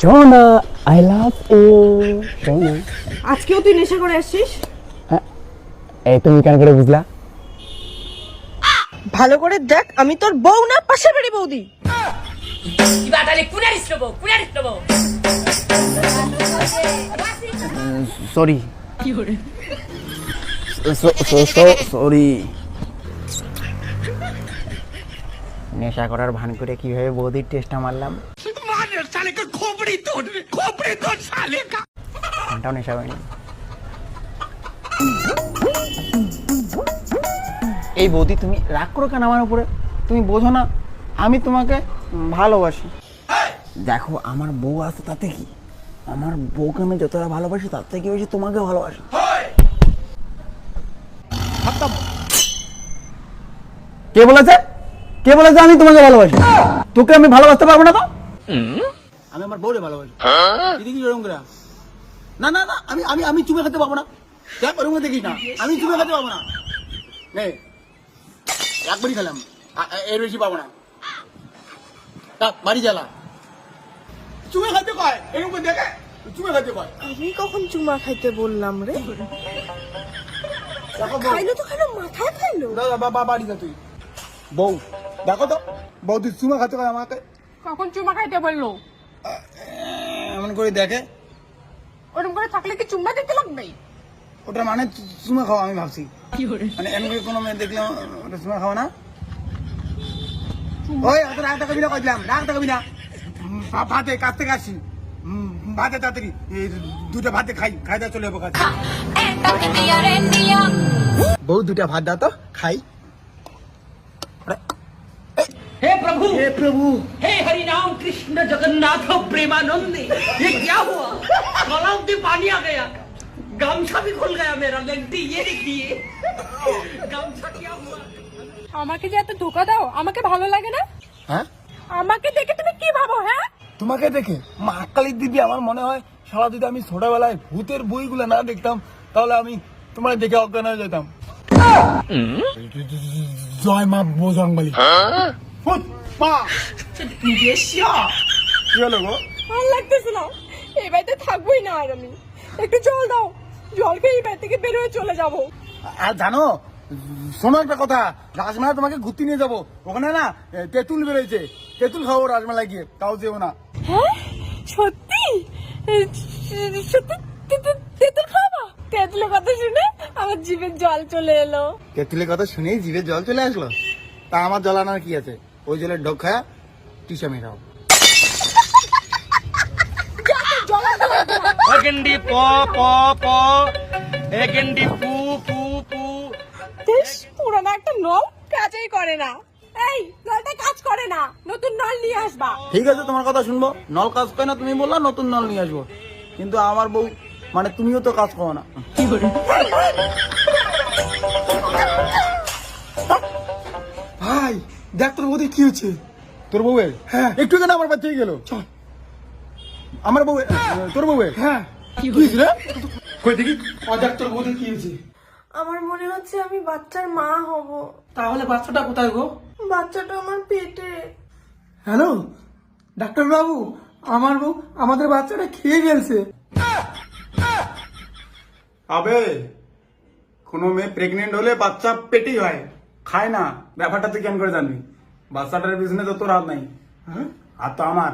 সোনা I love you সোনা আজকেও তুই নেশা করে আসছিস? হ্যাঁ। এই তুমি কেন করে বুঝলা? ভালো করে দেখ আমি তোর বউ না পাশের বাড়ি বৌদি। সরি সরি নেশা করার ভান করে কীভাবে বৌদির টেস্টটা মারলাম? ঘন্টাও নেশা হয়নি। এই বৌদি তুমি রাগ করো কেন আমার উপরে? তুমি বোঝো না আমি তোমাকে ভালোবাসি। দেখো আমার বউ আছে তাতে কি? আমার বউকে আমি যতটা ভালোবাসি তার থেকে বেশি তোমাকে ভালোবাসি। কে বলেছে? কে বলেছে আমি তোমাকে ভালোবাসি? তোকে আমি ভালোবাসতে পারব না তো? আমি আমার বউরে ভালোবাসি। দিদি কি এরকম করে? না না না আমি আমি আমি চুমে খেতে পারব না। দেখ ওরকম দেখিস না? আমি চুমে খেতে পারব না। নে একবারই খেলাম। এর বেশি পাবো না। বাড়ি জ্বালা। চুমে খেতে কয়? এরকম দেখে। চুমে খেতে কয়। আমি কখন চুমা খাইতে বললাম রে? খাইলো তো খাইলো মাথায় খাইলো? দাদা বাবা বাড়ি যা তুই। বউ দেখো তো। বউ তুই চুমা খাইতে কয় আমাকে? কখন চুমা খাইতে বলল? এমন করে দেখে। ওরকম করে থাকলে কি চুম্বা দিতে লাগবে ওটা মানে চুমা খাওয়া আমি ভাবছি। মানে এমন করে কোনো মেয়ে দেখলে ওটা চুমা খাওয়া না? ওই অত রাগ দেখাবি না কইলাম রাগ দেখাবি না ভাতে কাছ থেকে আসছি। ভাতে তাড়াতাড়ি এই দুটা ভাতে খাই খাই দা চলে যাব কাছে। বউ দুটা ভাত দাও তো খাই। हे प्रभु হে প্রভু हे हरि राम कृष्ण जगन्नाथ प्रेमानंद ये क्या हुआ गलाव से पानी आ गया गमछा भी खुल गया मेरा लेंटी ये देखिए गमछा क्या हुआ আমাকে যে এত ধোকা দাও আমাকে ভালো লাগে না হ্যাঁ আমাকে দেখে তুমি কি ভাবো হ্যাঁ তোমাকে দেখে মা কালীর দিদি আমার মনে হয় সারা যদি আমি ছোটবেলায় ভূতের বইগুলো না দেখতাম তাহলে আমি তোমার দেখে অজ্ঞান হয়ে যেতাম জয় মা বজরংবলী ফুট, মা你别笑 কি হলো গো ভালো লাগতেছে না এই বাড়িতে থাকবোই না আর আমি একটু জল দাও জল খেয়ে এই বাড়ি থেকে বের হয়ে চলে যাবো আর জানো শোনো একটা কথা রাজমেলা তোমাকে ঘুরতে নিয়ে যাবো ওখানে না এ, তেঁতুল বেরোয়েছে তেঁতুল খাবো রাজমেলা গিয়ে তাও যেও না হ্যাঁ সত্যি এ, সত্যি তেঁতুল- তেঁতুল খাবা তেঁতুলের কথা শুনে আমার জিভের জল চলে এলো তেঁতুলের কথা শুনেই জিভে জল চলে আসলো তা আমার জল আনার কি আছে ওই জলের ডোক খায়া টিসা মেরাও। প প প একেন্ডি পু পু পু। পুরানো একটা নল কাজই করে না। এই নলটা কাজ করে না নতুন নল নিয়ে আসবা। ঠিক আছে তোমার কথা শুনব। নল কাজ করে না তুমি বললা নতুন নল নিয়ে আসব। কিন্তু আমার বউ মানে তুমিও তো কাজ করো না। ভাই দেখ তোর বউদের কি হচ্ছে তোর বউয়ের হ্যাঁ। একটু কেন আমার বাচ্চা গেল। আমার বউ তোর বউয়ের হ্যাঁ। কি হয়েছে রে? কই দেখি? ও দেখ তোর বউদের কি হয়েছে। আমার মনে হচ্ছে আমি বাচ্চার মা হব। তাহলে বাচ্চাটা কোথায় গো? বাচ্চাটা আমার পেটে। হ্যালো? ডাক্তার বাবু আমার বউ আমাদের বাচ্চাটা খেয়ে ফেলছে। আবে কোনো মেয়ে প্রেগনেন্ট হলে বাচ্চা পেটেই হয়। খায় না, ব্যাপারটা তুই কেন করে জানবি বাচ্চাটার পিছনে তো তোর হাত নাই? হাত তো আমার